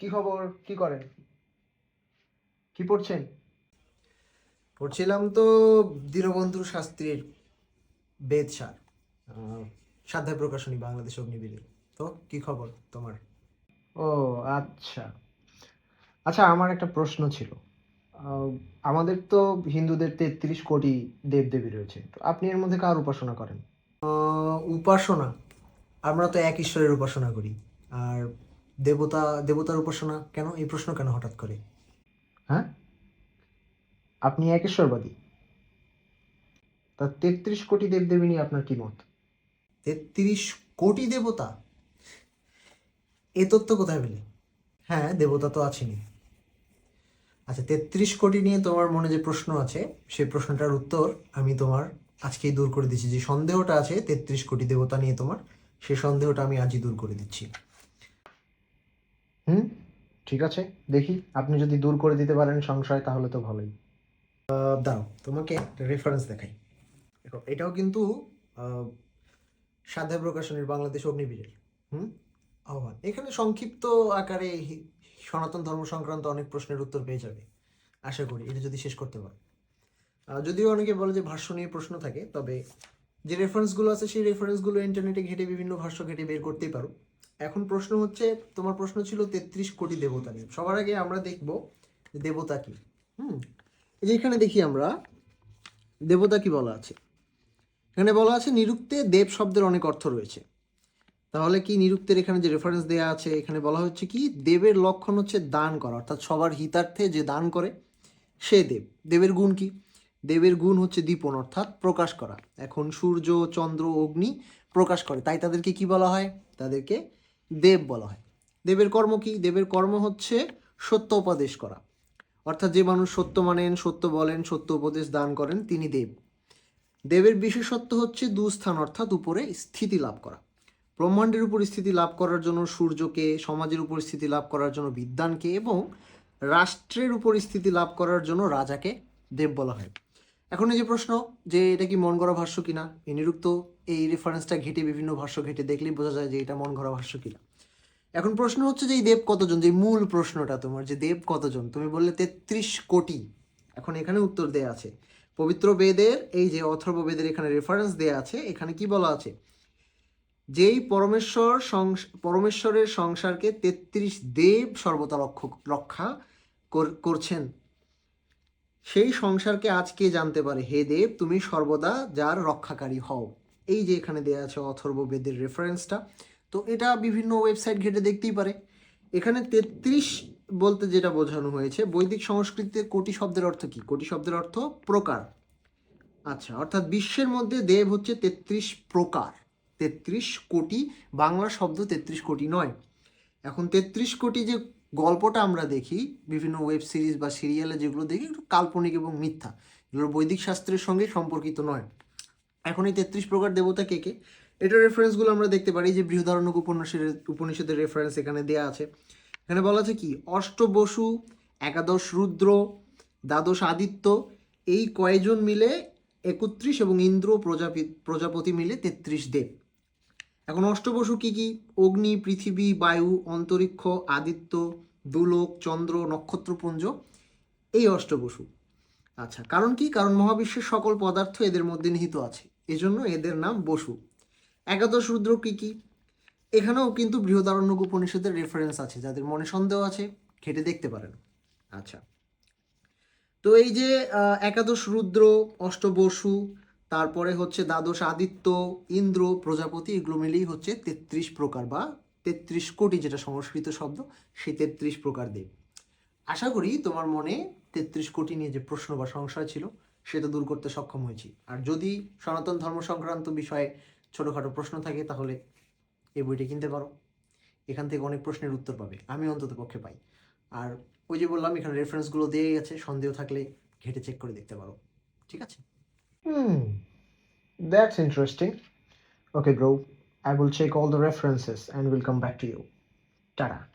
কি খবর? কি করেন? কি পড়ছেন? পড়ছিলাম তো দীনবন্ধু শাস্ত্রীর বেদসার সাধ্যায় প্রকাশনী বাংলাদেশ অগ্নিবীরে তো কি খবর তোমার? ও আচ্ছা। আচ্ছা আমার একটা প্রশ্ন ছিল। আমাদের তো হিন্দুদের তেত্রিশ কোটি দেবদেবী রয়েছে। তো আপনি এর মধ্যে কার উপাসনা করেন? উপাসনা? আমরা তো এক ঈশ্বরের উপাসনা করি। আর দেবতা দেবতার উপাসনা কেন? এই প্রশ্ন কেন হঠাৎ করে? হ্যাঁ? আপনি একেশ্বরবাদী। তা তেত্রিশ কোটি দেবদেবী নিয়ে আপনার কি মত? তেত্রিশ কোটি দেবতা? এ তথ্য কোথায় পেলে? হ্যাঁ দেবতা তো আছেনই। আচ্ছা তেত্রিশ কোটি নিয়ে তোমার মনে যে প্রশ্ন আছে সেই প্রশ্নটার উত্তর আমি তোমার আজকেই দূর করে দিচ্ছি। যে সন্দেহটা আছে তেত্রিশ কোটি দেবতা নিয়ে তোমার সেই সন্দেহটা আমি আজই দূর করে দিচ্ছি। ঠিক আছে? দেখি আপনি যদি দূর করে দিতে পারেন সংশয় তাহলে তো ভালোই। দাঁড়াও তোমাকে রেফারেন্স দেখাই। দেখো এটাও কিন্তু আহ, সাধ্যায় প্রকাশনের বাংলাদেশ অগ্নিবীরের। হুম? আহ্বান। এখানে সংক্ষিপ্ত আকারে সনাতন ধর্ম সংক্রান্ত অনেক প্রশ্নের উত্তর পেয়ে যাবে। আশা করি এটা যদি শেষ করতে পারো। যদিও অনেকে বলে যে ভাষ্য নিয়ে প্রশ্ন থাকে তবে যে রেফারেন্সগুলো আছে সেই রেফারেন্সগুলো ইন্টারনেটে ঘেটে বিভিন্ন ভাষ্য ঘেটে বের করতেই পারো। এখন প্রশ্ন হচ্ছে, তোমার প্রশ্ন ছিল তেত্রিশ কোটি দেবতা নিয়ে। সবার আগে আমরা দেখব দেবতা কি। হুম? এই যে এখানে দেখি আমরা, দেবতা কি বলা আছে? এখানে বলা আছে নিরুক্তে দেব শব্দের অনেক অর্থ রয়েছে। তাহলে কি নিরুক্তের এখানে যে রেফারেন্স দেয়া আছে, এখানে বলা হচ্ছে কি, দেবের লক্ষণ হচ্ছে দান করা। অর্থাৎ সবার হিতার্থে যে দান করে, সে দেব। দেবের গুণ কি? দেবের গুণ হচ্ছে দীপন, অর্থাৎ প্রকাশ করা। এখন সূর্য, চন্দ্র, অগ্নি প্রকাশ করে। তাই তাদেরকে কি বলা হয়? তাদেরকে দেব বলা হয়। দেবের কর্ম কি? দেবের কর্ম হচ্ছে সত্য উপদেশ করা। অর্থাৎ যে মানুষ সত্য মানেন, সত্য বলেন, সত্য উপদেশ দান করেন, তিনি দেব। দেবের বিশেষত্ব হচ্ছে দুস্থান, অর্থাৎ উপরে স্থিতি লাভ করা। ব্রহ্মাণ্ডের উপর স্থিতি লাভ করার জন্য সূর্যকে, সমাজের উপর স্থিতি লাভ করার জন্য বিদ্যানকে এবং রাষ্ট্রের উপর স্থিতি লাভ করার জন্য রাজাকে দেব বলা হয়। এখন এই যে প্রশ্ন যে এটা কি মন গড়া ভাষ্য কিনা নিরুক্ত এই রেফারেন্সটা ঘেটে বিভিন্ন ভাষ্য ঘেটে দেখলেই বোঝা যায় যে এটা মন গড়া ভাষ্য কিনা। এখন প্রশ্ন হচ্ছে যে এই দেব কতজন? যে মূল প্রশ্নটা তোমার, যে দেব কতজন? তুমি বললে তেত্রিশ কোটি। এখন এখানে উত্তর দেয়া আছে। পবিত্র বেদের, এই যে অথর্ব বেদের এখানে রেফারেন্স দেয়া আছে, এখানে কি বলা আছে? যেই পরমেশ্বর পরমেশ্বরের সংসারকে তেত্রিশ দেব লক্ষ্য রক্ষা কর- করছেন সেই সংসারকে আজকে জানতে পারে? হে দেব, তুমি সর্বদা যার রক্ষাকারী হও। এই যে এখানে দেওয়া আছে অথর্ব বেদের রেফারেন্সটা তো এটা বিভিন্ন ওয়েবসাইট ঘেটে দেখতেই পারে। এখানে তেত্রিশ বলতে যেটা বোঝানো হয়েছে, বৈদিক সংস্কৃতিতে কোটি শব্দের অর্থ কি? কোটি শব্দের অর্থ প্রকার। আচ্ছা অর্থাৎ বিশ্বের মধ্যে দেব হচ্ছে তেত্রিশ প্রকার। তেত্রিশ কোটি, বাংলা শব্দ তেত্রিশ কোটি নয়। এখন তেত্রিশ কোটি যে গল্পটা আমরা দেখি, বিভিন্ন ওয়েব সিরিজ বা সিরিয়ালে যেগুলো দেখি, একটু কাল্পনিক এবং মিথ্যা। এগুলো বৈদিক শাস্ত্রের সঙ্গে সম্পর্কিত নয়। এখন এই তেত্রিশ প্রকার দেবতা কে কে? এটার রেফারেন্সগুলো আমরা দেখতে পারি যে বৃহদারণ্যক উপন্যাসের উপনিষদের রেফারেন্স এখানে দেওয়া আছে। এখানে বলা আছে কি? অষ্ট বসু, একাদশ রুদ্র, দ্বাদশ আদিত্য, এই কয়জন মিলে একত্রিশ এবং ইন্দ্র প্রজাপতি প্রজাপতি মিলে তেত্রিশ দেব। এখন অষ্টবসু কি কি? অগ্নি, পৃথিবী, বায়ু, অন্তরিক্ষ, আদিত্য, দুলোক, চন্দ্র, নক্ষত্রপুঞ্জ, এই অষ্টবসু। আচ্ছা কারণ কি? কারণ মহাবিশ্বের সকল পদার্থ এদের মধ্যে নিহিত আছে। এজন্য এদের নাম বসু। একাদশ রুদ্র কি কি? এখানেও কিন্তু বৃহদারণ্যক উপনিষদের রেফারেন্স আছে, যাদের মনে সন্দেহ আছে, ঘেটে দেখতে পারেন। আচ্ছা। তো এই যে একাদশ রুদ্র, অষ্টবসু তারপরে হচ্ছে দ্বাদশ আদিত্য ইন্দ্র প্রজাপতি এগুলো মিলেই হচ্ছে তেত্রিশ প্রকার বা তেত্রিশ কোটি যেটা সংস্কৃত শব্দ সেই তেত্রিশ প্রকার দেব। আশা করি তোমার মনে তেত্রিশ কোটি নিয়ে যে প্রশ্ন বা সংশয় ছিল সেটা দূর করতে সক্ষম হয়েছি। আর যদি সনাতন ধর্ম সংক্রান্ত বিষয়ে ছোটোখাটো প্রশ্ন থাকে তাহলে এই বইটা কিনতে পারো। এখান থেকে অনেক প্রশ্নের উত্তর পাবে আমি অন্তত পক্ষে পাই। আর ওই যে বললাম এখানে রেফারেন্সগুলো দিয়ে গেছে সন্দেহ থাকলে ঘেটে চেক করে দেখতে পারো। ঠিক আছে? Hmm, that's interesting. Okay, bro. I will check all the references and will come back to you. Tada.